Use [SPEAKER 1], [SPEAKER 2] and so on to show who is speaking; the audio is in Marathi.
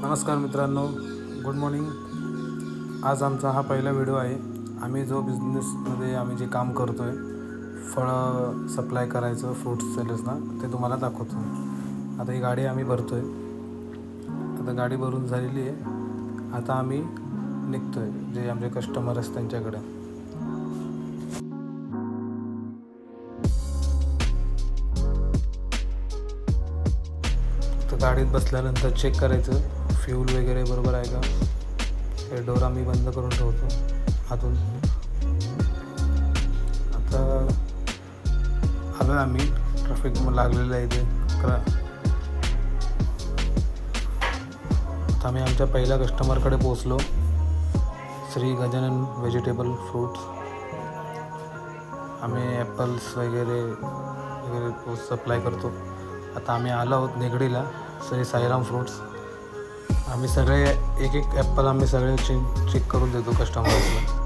[SPEAKER 1] नमस्कार मित्रांनो गुड मॉर्निंग आज आमचा हा पहिला व्हिडिओ आहे. आम्ही जो बिझनेसमध्ये आम्ही जे काम करतो आहे फळं सप्लाय करायचं फ्रूट्स सेलर्सना ते तुम्हाला दाखवतो. आता ही गाडी आम्ही भरतो आहे आता गाडी भरून झालेली आहे. आता आम्ही निघतो आहे जे आमचे कस्टमर असतात त्यांच्याकडे. तर गाडीत बसल्यानंतर चेक करायचं. फ्यूल वगैरे बरोबर आहे का? हे डोर आम्ही बंद करून ठेवतो आतून. आता आलो आम्ही. ट्रॅफिक लागलेलं आहे इथे. करा. आता आम्ही आमच्या पहिल्या कस्टमरकडे पोचलो श्री गजानन व्हेजिटेबल फ्रूट्स आम्ही ॲपल्स वगैरे वगैरे सप्लाय करतो. आता आम्ही आलो आहोत निगडीला. श्री साईराम फ्रूट्स आम्ही सगळे एक एक ॲपल आम्ही सगळे चेक चेक करून देतो कस्टमर्सला